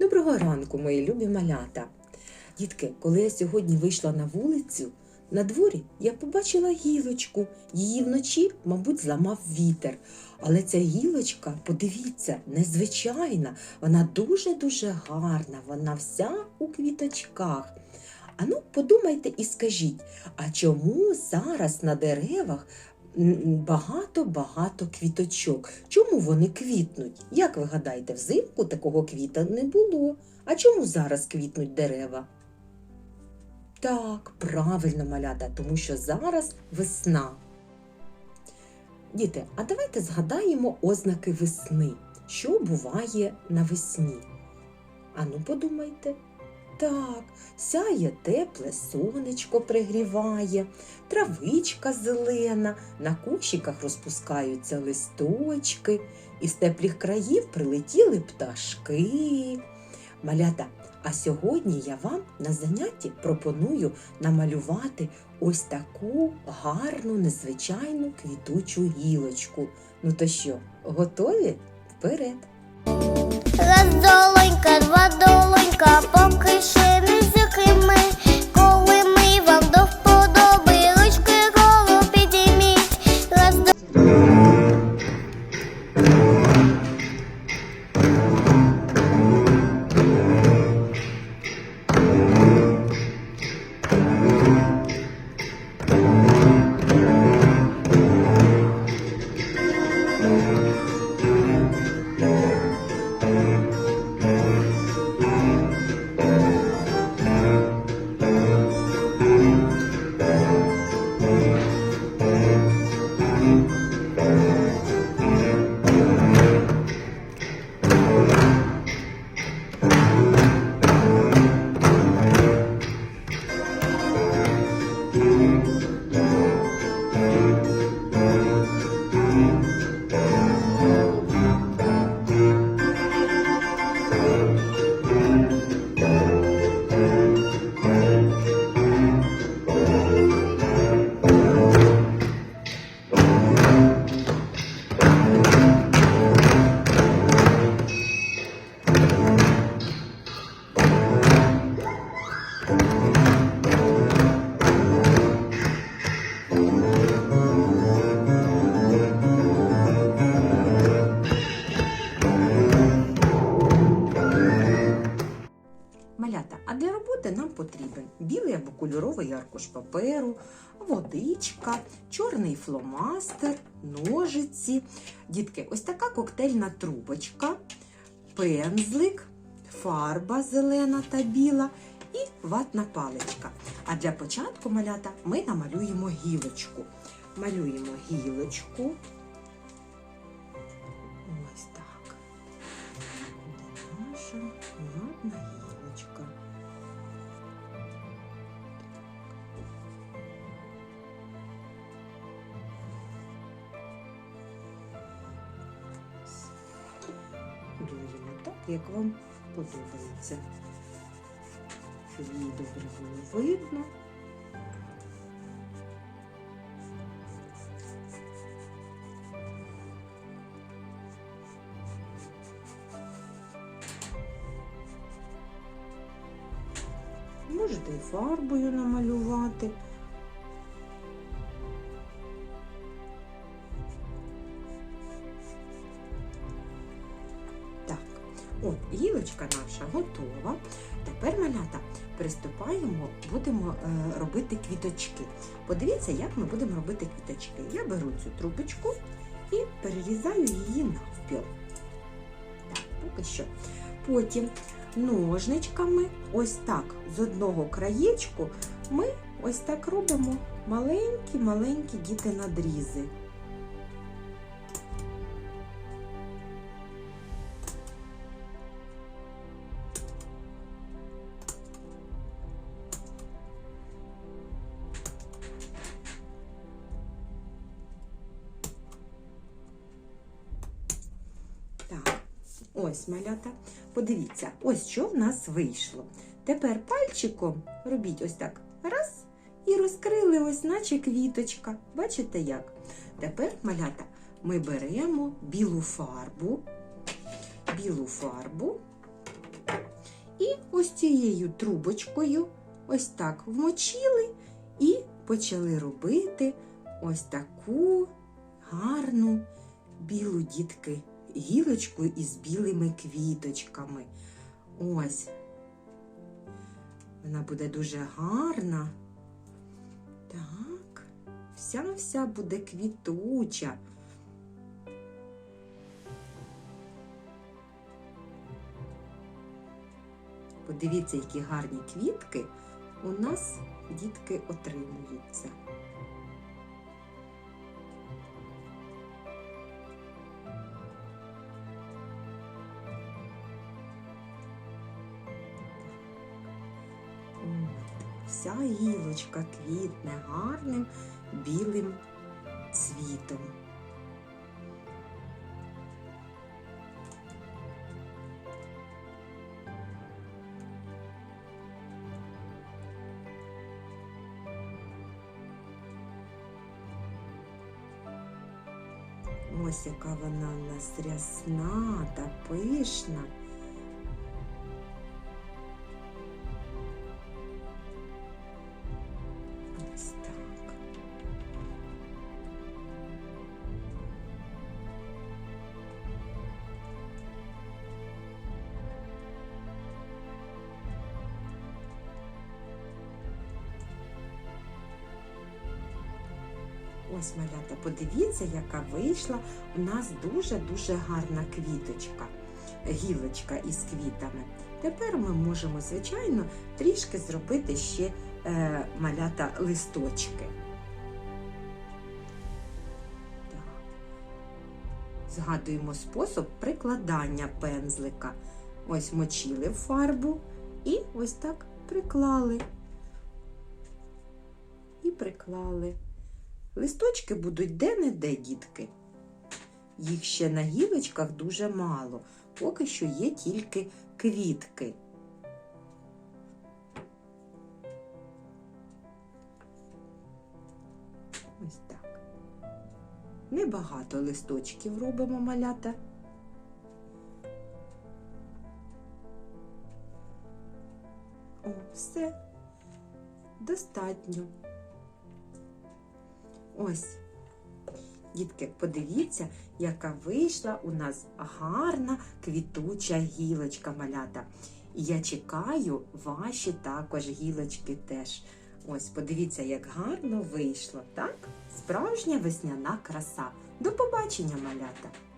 Доброго ранку, мої любі малята. Дітки, коли я сьогодні вийшла на вулицю, на дворі я побачила гілочку. Її вночі, мабуть, зламав вітер. Але ця гілочка, подивіться, незвичайна, вона дуже-дуже гарна, вона вся у квіточках. Ану, подумайте і скажіть, а чому зараз на деревах багато-багато квіточок? Чому вони квітнуть? Як ви гадаєте, взимку такого квіта не було. А чому зараз квітнуть дерева? Так, правильно, малята, тому що зараз весна. Діти, а давайте згадаємо ознаки весни. Що буває навесні? Ану, подумайте. Так, сяє тепле сонечко пригріває, травичка зелена, на кущиках розпускаються листочки, із теплих країв прилетіли пташки. Малята, а сьогодні я вам на занятті пропоную намалювати ось таку гарну, незвичайну квітучу гілочку. Ну то що, готові? Вперед! Раз долонька, два долонька, Малята, кольоровий аркуш паперу, водичка, чорний фломастер, ножиці. Дітки, ось така коктейльна трубочка, пензлик, фарба зелена та біла і ватна паличка. А для початку малята ми намалюємо гілочку. Малюємо гілочку. Ось так. Наша гарна гілочка. Як вам подобається. Щоб її добре було видно. Можете і фарбою намалювати. От гілочка наша готова. Тепер малята приступаємо, будемо е, робити квіточки. Подивіться, як ми будемо робити квіточки. Я беру цю трубочку і перерізаю її навпіл. Так, поки що. Потім ножничками, ось так, з одного краєчку, ми ось так робимо маленькі-маленькі діти надрізи. Ось малята. Подивіться, ось що в нас вийшло. Тепер пальчиком робіть ось так. Раз. І розкрили ось, наче квіточка. Бачите як? Тепер, малята, ми беремо білу фарбу. Білу фарбу І ось цією трубочкою ось так вмочили і почали робити ось таку гарну білу дітки гілочку із білими квіточками. Ось. Вона буде дуже гарна. Так, вся-вся буде квітуча. Подивіться, які гарні квітки у нас дітки отримуються. Вся гілочка квітне гарним білим цвітом. Ось яка вона в нас рясна та пишна. Ось малята, подивіться, яка вийшла у нас дуже-дуже гарна квіточка, гілочка із квітами. Тепер ми можемо, звичайно, трішки зробити ще е, малята листочки. Згадуємо спосіб прикладання пензлика. Ось мочили в фарбу і ось так приклали. І приклали. Листочки будуть де-не-де, дітки. Їх ще на гілочках дуже мало, поки що є тільки квітки. Ось так. Небагато листочків робимо малята. О, все. Достатньо. Ось. Дітки, подивіться, яка вийшла у нас гарна квітуча гілочка малята. І я чекаю ваші також гілочки теж. Ось, подивіться, як гарно вийшло, так? Справжня весняна краса. До побачення, малята!